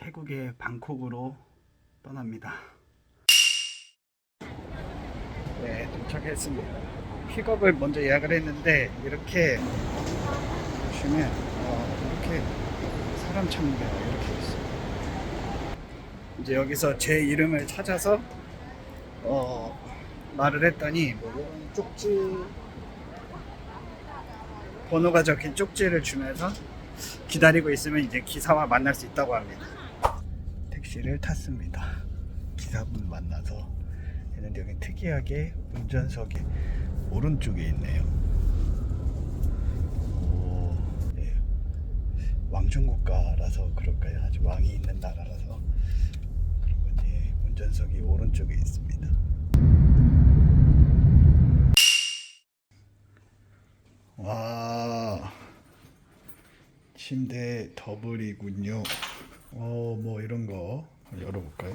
태국의 방콕으로 떠납니다. 네, 도착했습니다. 픽업을 먼저 예약을 했는데 이렇게 보시면 어, 이렇게 사람 참배가 이렇게 있어요. 이제 여기서 제 이름을 찾아서 어, 말을 했더니 뭐 이런 쪽지 번호가 적힌 쪽지를 주면서 기다리고 있으면 이제 기사와 만날 수 있다고 합니다. 택시를 탔습니다. 기사분 만나서 했는데 여기 특이하게 운전석이 오른쪽에 있네요. 오, 네. 왕중국가라서 그럴까요? 아주 왕이 있는 나라라서 그런 건지 운전석이 오른쪽에 있습니다. 와 침대 더블이군요. 어 뭐 이런 거 열어볼까요?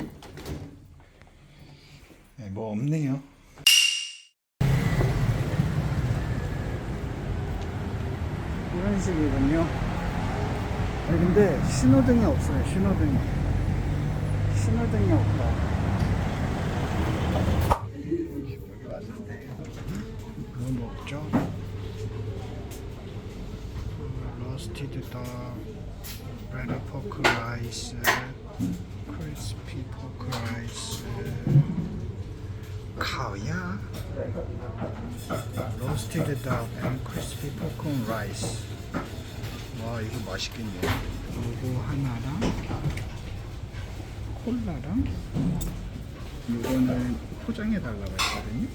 네, 뭐 없네요. 이런 식이군요. 아니, 근데 신호등이 없어요. 신호등이. 신호등이 없다. 여기 왔는데 뭐 먹죠? 로스티드 덕, 브 레드 포크 라이스, 크리스피 포크 라이스, 카오야, 로스티드 덕, 앤 크리스피 포크 라이스. 와 이거 맛있겠네요. 요거 하나랑 콜라랑 이거는 포장해 달라고 했거든요.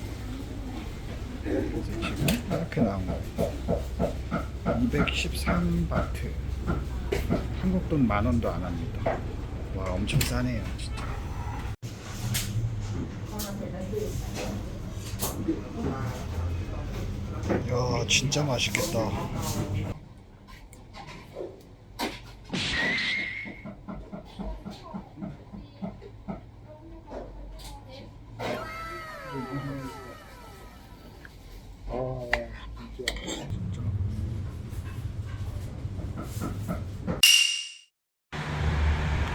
그래서 지금 이렇게 나온 거예요. 213 바트. 한국 돈 만 원도 안 합니다. 와, 엄청 싸네요, 진짜. 야, 진짜 맛있겠다. 아, 진짜. 진짜.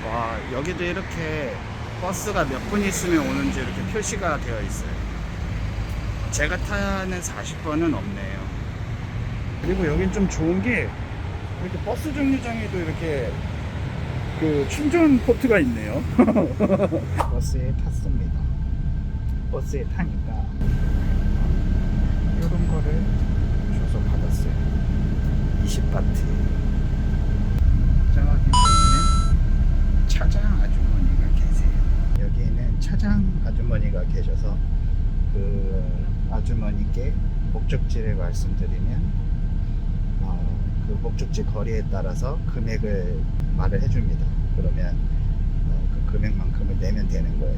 와 여기도 이렇게 버스가 몇 분 있으면 오는지 이렇게 표시가 되어 있어요. 제가 타는 40번은 없네요. 그리고 여긴 좀 좋은 게 이렇게 버스 정류장에도 이렇게 그 충전 포트가 있네요. 버스에 탔습니다. 버스에 타니까 이런 거를 줘서 받았어요 20바트 저기 보면은 차장 아주머니가 계세요. 여기에는 차장 아주머니가 계셔서 그 아주머니께 목적지를 말씀드리면 어, 그 목적지 거리에 따라서 금액을 말을 해줍니다. 그러면 어, 그 금액만큼을 내면 되는 거예요.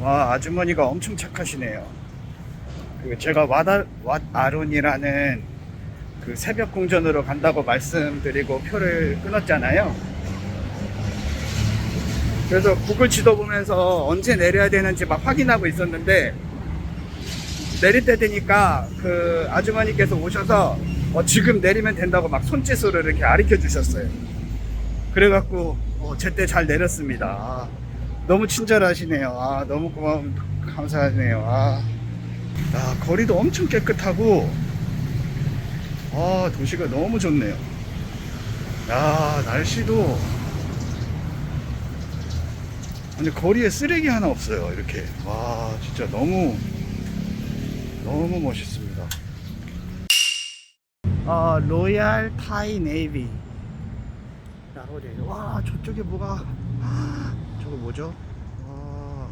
와 아주머니가 엄청 착하시네요. 그 제가 와다, 왓아론이라는 그 새벽 궁전으로 간다고 말씀드리고 표를 끊었잖아요. 그래서 구글 지도 보면서 언제 내려야 되는지 막 확인하고 있었는데 내릴 때 되니까 그 아주머니께서 오셔서 어, 지금 내리면 된다고 막 손짓으로 이렇게 가르쳐 주셨어요. 그래갖고 어, 제때 잘 내렸습니다. 아, 너무 친절하시네요. 아, 너무 고마워 감사하네요. 아, 아, 거리도 엄청 깨끗하고 아 도시가 너무 좋네요. 야 날씨도 근데 거리에 쓰레기 하나 없어요. 이렇게 와 진짜 너무 너무 멋있습니다. 아 로얄 타이 네이비 나오래. 와 저쪽에 뭐가 저거 뭐죠? 와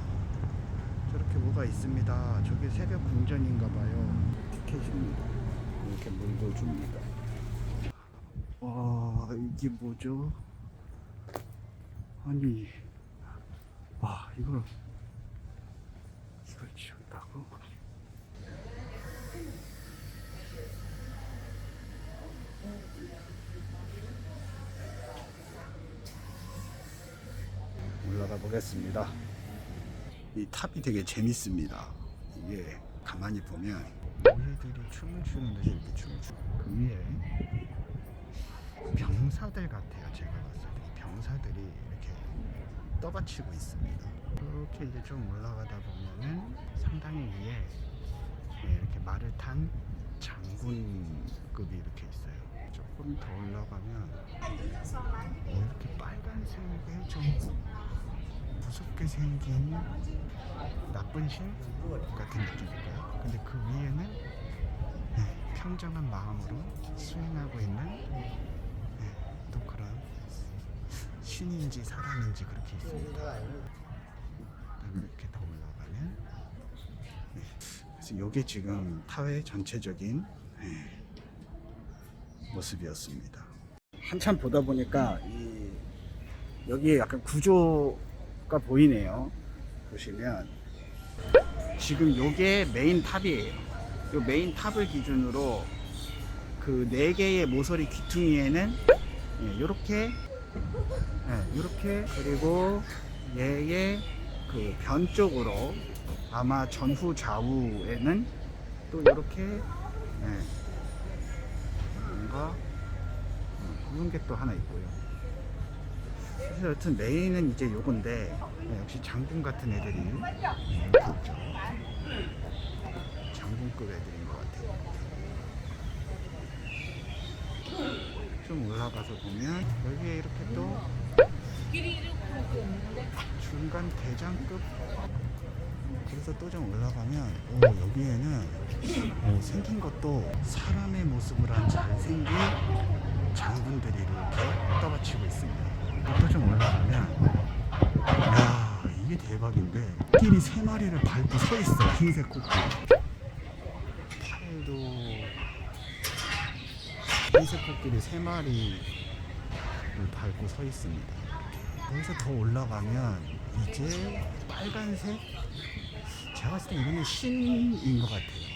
저렇게 뭐가 있습니다. 저게 새벽 궁전인가 봐요. 티켓입니다. 이렇게 물도 줍니다. 와 이게 뭐죠? 아니 와 이걸 이걸 지운다고? 보겠습니다. 이 탑이 되게 재밌습니다. 이게 가만히 보면 노예들이 춤을 추는 듯이 이렇게 춤을 추. 그 위에 병사들 같아요. 제가 봤을 때 용사들이 이렇게 떠받치고 있습니다. 이렇게 이제 좀 올라가다 보면은 상당히 위에 네, 이렇게 말을 탄 장군급이 이렇게 있어요. 조금 더 올라가면 이렇게 빨간색의 좀 무섭게 생긴 나쁜 신 같은 느낌일까요? 근데 그 위에는 네, 평정한 마음으로 수행하고 있는 네, 또 그런 신인지 사람인지 그렇게 있습니다. 이렇게 더 올라가면 네, 그래서 이게 지금 타회 전체적인 네, 모습이었습니다. 한참 보다 보니까 이 여기에 약간 구조 가 보이네요. 보시면 지금 요게 메인 탑이에요. 요 메인 탑을 기준으로 그네 개의 모서리 귀퉁이에는 이렇게 이렇게 그리고 얘의 그 변 쪽으로 아마 전후 좌우에는 또 이렇게 뭔가 어, 그런 게 또 하나 있고요. 그래서 여튼 메인은 이제 요건데 네, 역시 장군 같은 애들이 이렇게 있죠. 장군급 애들인 것 같아요. 좀 올라가서 보면 여기에 이렇게 또 중간 대장급 그래서 또 좀 올라가면 오 여기에는 어, 생긴 것도 사람의 모습을 한 잘생긴 장군들이 이렇게 떠받치고 있습니다. 또 좀 올라가면 야 이게 대박인데. 코끼리 세 마리를 밟고 서 있어 흰색 코끼리 팔도. 흰색 코끼리 세 마리를 밟고 서 있습니다. 여기서 더 올라가면 이제 빨간색? 제가 봤을 때 이거는 신인 것 같아요.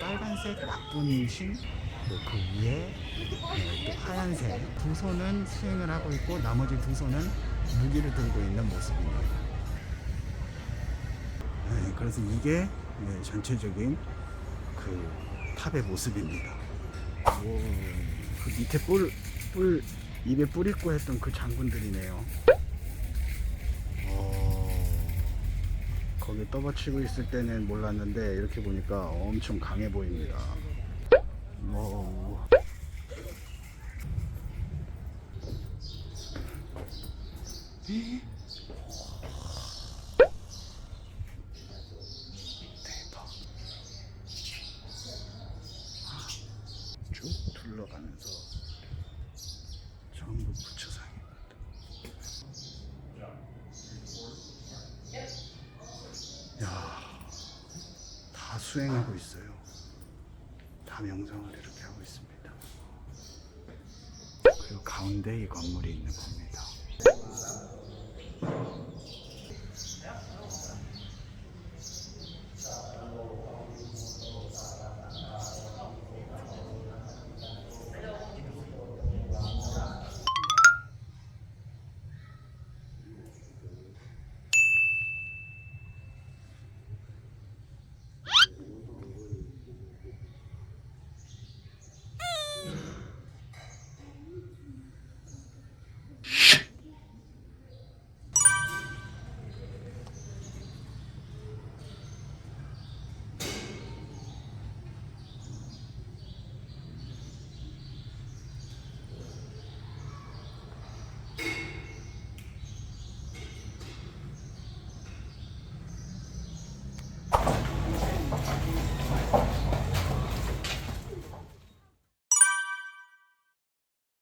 빨간색 나쁜 신, 그리고 그 위에 네, 또 하얀색 두 손은 수행을 하고 있고 나머지 두 손은 무기를 들고 있는 모습입니다. 네, 그래서 이게 네, 전체적인 그 탑의 모습입니다. 오, 그 밑에 뿔, 뿔 입에 뿔 있고 했던 그 장군들이네요. 어, 거기 떠받치고 있을 때는 몰랐는데 이렇게 보니까 엄청 강해 보입니다. 뭐 대박. 쭉 둘러가면서 전부 부처상입니다. 야, 다 수행하고 있어요. 다 명상을 이렇게 하고 있습니다. 그리고 가운데 이 건물이 있는 겁니다.